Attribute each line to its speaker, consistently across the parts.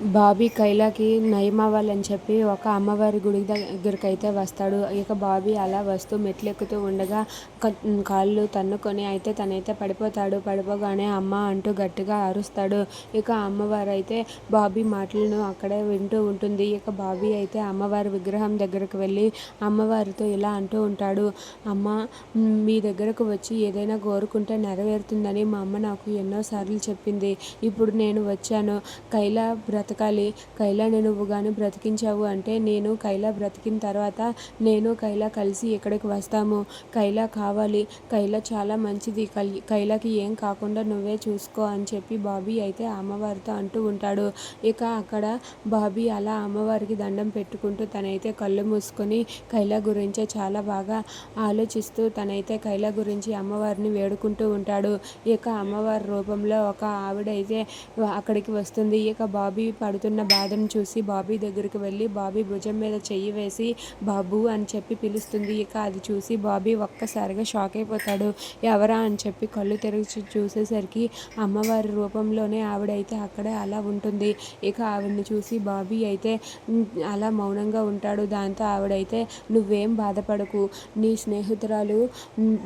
Speaker 1: బాబీ కైలాకి నయం అవ్వాలని చెప్పి ఒక అమ్మవారి గుడి దగ్గరికి అయితే వస్తాడు. ఇక బాబీ అలా వస్తూ మెట్లెక్కుతూ ఉండగా కాళ్ళు తన్నుకొని అయితే తనైతే పడిపోతాడు. పడిపోగానే అమ్మ అంటూ గట్టిగా అరుస్తాడు. ఇక అమ్మవారు అయితే బాబీ మాటలను అక్కడే వింటూ ఉంటుంది. ఇక బాబీ అయితే అమ్మవారి విగ్రహం దగ్గరకు వెళ్ళి అమ్మవారితో ఇలా అంటూ ఉంటాడు. అమ్మ మీ దగ్గరకు వచ్చి ఏదైనా కోరుకుంటే నెరవేరుతుందని మా అమ్మ నాకు ఎన్నోసార్లు చెప్పింది. ఇప్పుడు నేను వచ్చాను. కైలా బ్రతకాలి. కైలాని నువ్వు కానీ బ్రతికించావు అంటే నేను కైలా బ్రతికిన తర్వాత నేను కైలా కలిసి ఇక్కడికి వస్తాము? కైలా కావాలి. కైలా చాలా మంచిది. కై- కైలాకి ఏం కాకుండా నువ్వే చూసుకో అని చెప్పి బాబీ అయితే అమ్మవారితో అంటూ ఉంటాడు. ఇక అక్కడ బాబీ అలా అమ్మవారికి దండం పెట్టుకుంటూ తనైతే కళ్ళు మూసుకొని కైలా గురించే చాలా బాగా ఆలోచిస్తూ తనైతే కైలా గురించి అమ్మవారిని వేడుకుంటూ ఉంటాడు. ఇక అమ్మవారి రూపంలో ఒక ఆవిడైతే అక్కడికి వస్తుంది. ఇక బాబీ పడుతున్న బాధను చూసి బాబీ దగ్గరికి వెళ్ళి బాబీ భుజం మీద చెయ్యి వేసి బాబు అని చెప్పి పిలుస్తుంది. ఇక అది చూసి బాబీ ఒక్కసారిగా షాక్ అయిపోతాడు. ఎవరా? అని చెప్పి కళ్ళు తెరిచి చూసేసరికి అమ్మవారి రూపంలోనే ఆవిడైతే అక్కడే అలా ఉంటుంది. ఇక ఆవిడని చూసి బాబీ అయితే అలా మౌనంగా ఉంటాడు. దాంతో ఆవిడైతే నువ్వేం బాధపడకు. నీ స్నేహితురాలు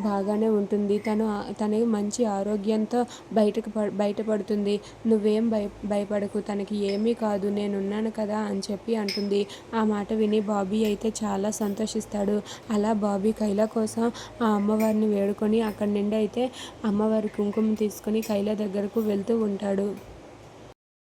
Speaker 1: బాగానే ఉంటుంది. తను తను మంచి ఆరోగ్యంతో బయటకు బయటపడుతుంది. నువ్వేం భయ భయపడకు. తనకి ఏం ఏమీ కాదు నేనున్నాను కదా అని చెప్పి అంటుంది. ఆ మాట విని బాబీ అయితే చాలా సంతోషిస్తాడు. అలా బాబీ కైలా కోసం ఆ అమ్మవారిని వేడుకొని అక్కడి నుండి అయితే అమ్మవారి కుంకుమ తీసుకొని కైలా దగ్గరకు వెళ్తూ ఉంటాడు.